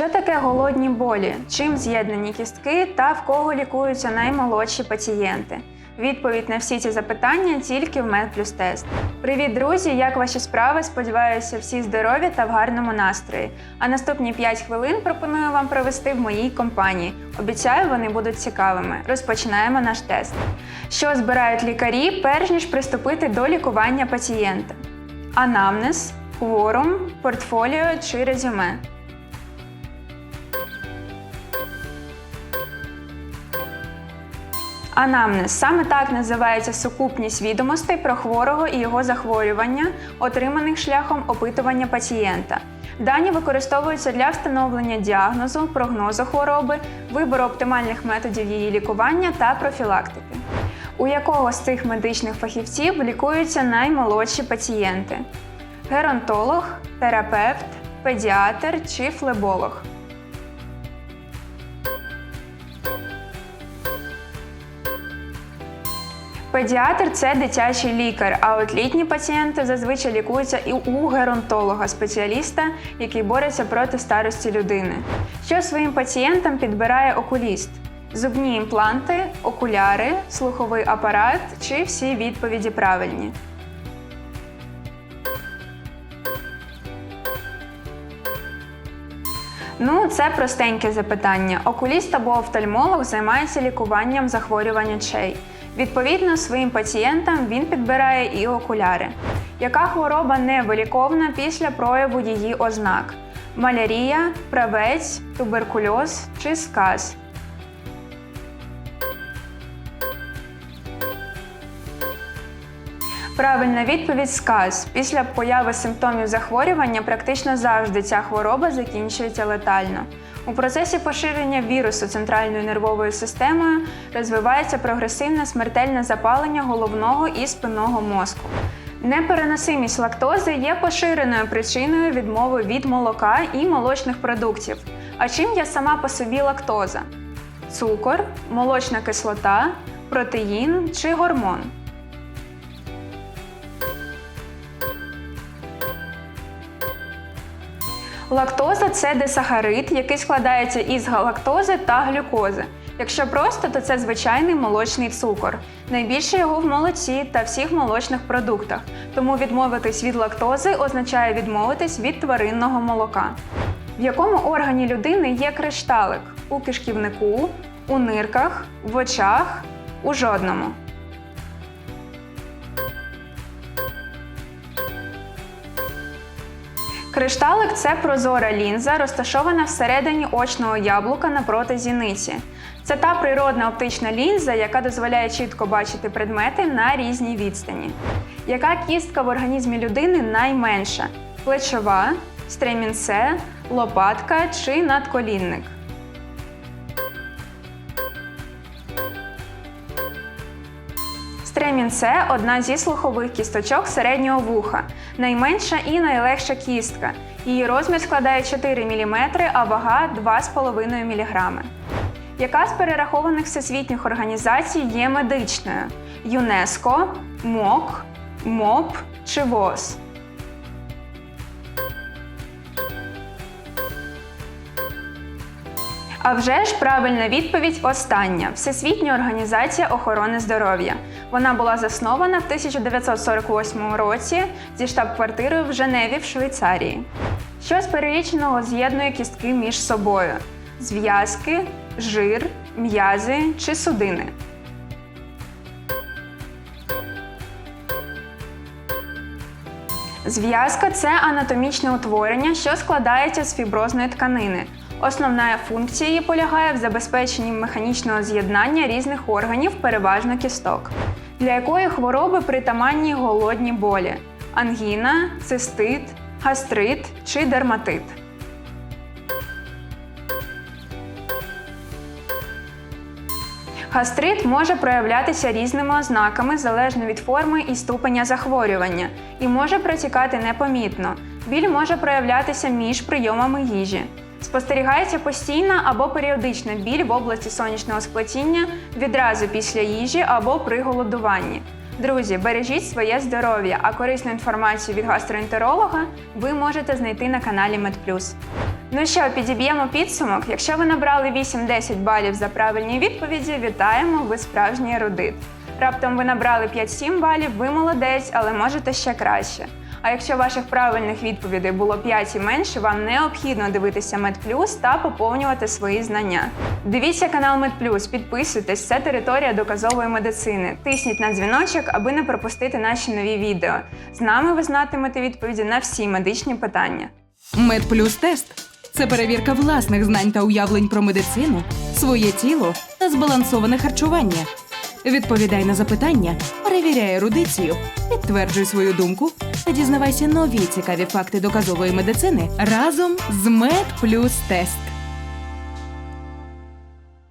Що таке голодні болі? Чим з'єднані кістки та в кого лікуються наймолодші пацієнти? Відповідь на всі ці запитання тільки в MedPlus Тест. Привіт, друзі! Як ваші справи? Сподіваюся, всі здорові та в гарному настрої. А наступні 5 хвилин пропоную вам провести в моїй компанії. Обіцяю, вони будуть цікавими. Розпочинаємо наш тест. Що збирають лікарі, перш ніж приступити до лікування пацієнта? Анамнез, кворум, портфоліо чи резюме. Анамнез саме так називається сукупність відомостей про хворого і його захворювання, отриманих шляхом опитування пацієнта. Дані використовуються для встановлення діагнозу, прогнозу хвороби, вибору оптимальних методів її лікування та профілактики. У якого з цих медичних фахівців лікуються наймолодші пацієнти: геронтолог, терапевт, педіатр чи флеболог. Педіатр це дитячий лікар, а от літні пацієнти зазвичай лікуються і у геронтолога, спеціаліста, який бореться проти старості людини. Що своїм пацієнтам підбирає окуліст? Зубні імпланти, окуляри, слуховий апарат чи всі відповіді правильні. Ну, це простеньке запитання. Окуліст або офтальмолог займається лікуванням захворювань очей. Відповідно, своїм пацієнтам він підбирає і окуляри. Яка хвороба не виліковна після прояву її ознак? Малярія, правець, туберкульоз чи сказ? Правильна відповідь сказ. Після появи симптомів захворювання практично завжди ця хвороба закінчується летально. У процесі поширення вірусу центральною нервовою системою розвивається прогресивне смертельне запалення головного і спинного мозку. Непереносимість лактози є поширеною причиною відмови від молока і молочних продуктів. А чим є сама по собі лактоза? Цукор, молочна кислота, протеїн чи гормон? Лактоза це десахарид, який складається із галактози та глюкози. Якщо просто, то це звичайний молочний цукор. Найбільше його в молоці та всіх молочних продуктах. Тому відмовитись від лактози означає відмовитись від тваринного молока. В якому органі людини є кришталик? У кишківнику, у нирках, в очах, у жодному. Кришталик це прозора лінза, розташована всередині очного яблука напроти зіниці. Це та природна оптична лінза, яка дозволяє чітко бачити предмети на різній відстані. Яка кістка в організмі людини найменша? Плечова, стремінце, лопатка чи надколінник? Стремінце одна зі слухових кісточок середнього вуха, найменша і найлегша кістка. Її розмір складає 4 мм, а вага 2,5 мг. Яка з перерахованих всесвітніх організацій є медичною? ЮНЕСКО, МОК, МОП чи ВОЗ? А вже ж правильна відповідь остання Всесвітня організація охорони здоров'я. Вона була заснована в 1948 році зі штаб-квартирою в Женеві в Швейцарії. Що з переліченого з'єднує кістки між собою: зв'язки, жир, м'язи чи судини. Зв'язка це анатомічне утворення, що складається з фіброзної тканини. Основна функція її полягає в забезпеченні механічного з'єднання різних органів, переважно кісток, для якої хвороби притаманні голодні болі: ангіна, цистит, гастрит чи дерматит. Гастрит може проявлятися різними ознаками залежно від форми і ступеня захворювання, і може протікати непомітно. Біль може проявлятися між прийомами їжі. Спостерігається постійна або періодична біль в області сонячного сплетіння відразу після їжі або при голодуванні. Друзі, бережіть своє здоров'я, а корисну інформацію від гастроентеролога ви можете знайти на каналі MedPlus. Ну що, підіб'ємо підсумок. Якщо ви набрали 8-10 балів за правильні відповіді, вітаємо, ви справжній ерудит. Раптом ви набрали 5-7 балів, ви молодець, але можете ще краще. А якщо ваших правильних відповідей було 5 і менше, вам необхідно дивитися MedPlus та поповнювати свої знання. Дивіться канал MedPlus, підписуйтесь, це територія доказової медицини. Тисніть на дзвіночок, аби не пропустити наші нові відео. З нами ви знатимете відповіді на всі медичні питання. Медплюс тест це перевірка власних знань та уявлень про медицину, своє тіло та збалансоване харчування. Відповідай на запитання, перевіряй ерудицію, підтверджуй свою думку та дізнавайся нові цікаві факти доказової медицини разом з Медплюс Тест.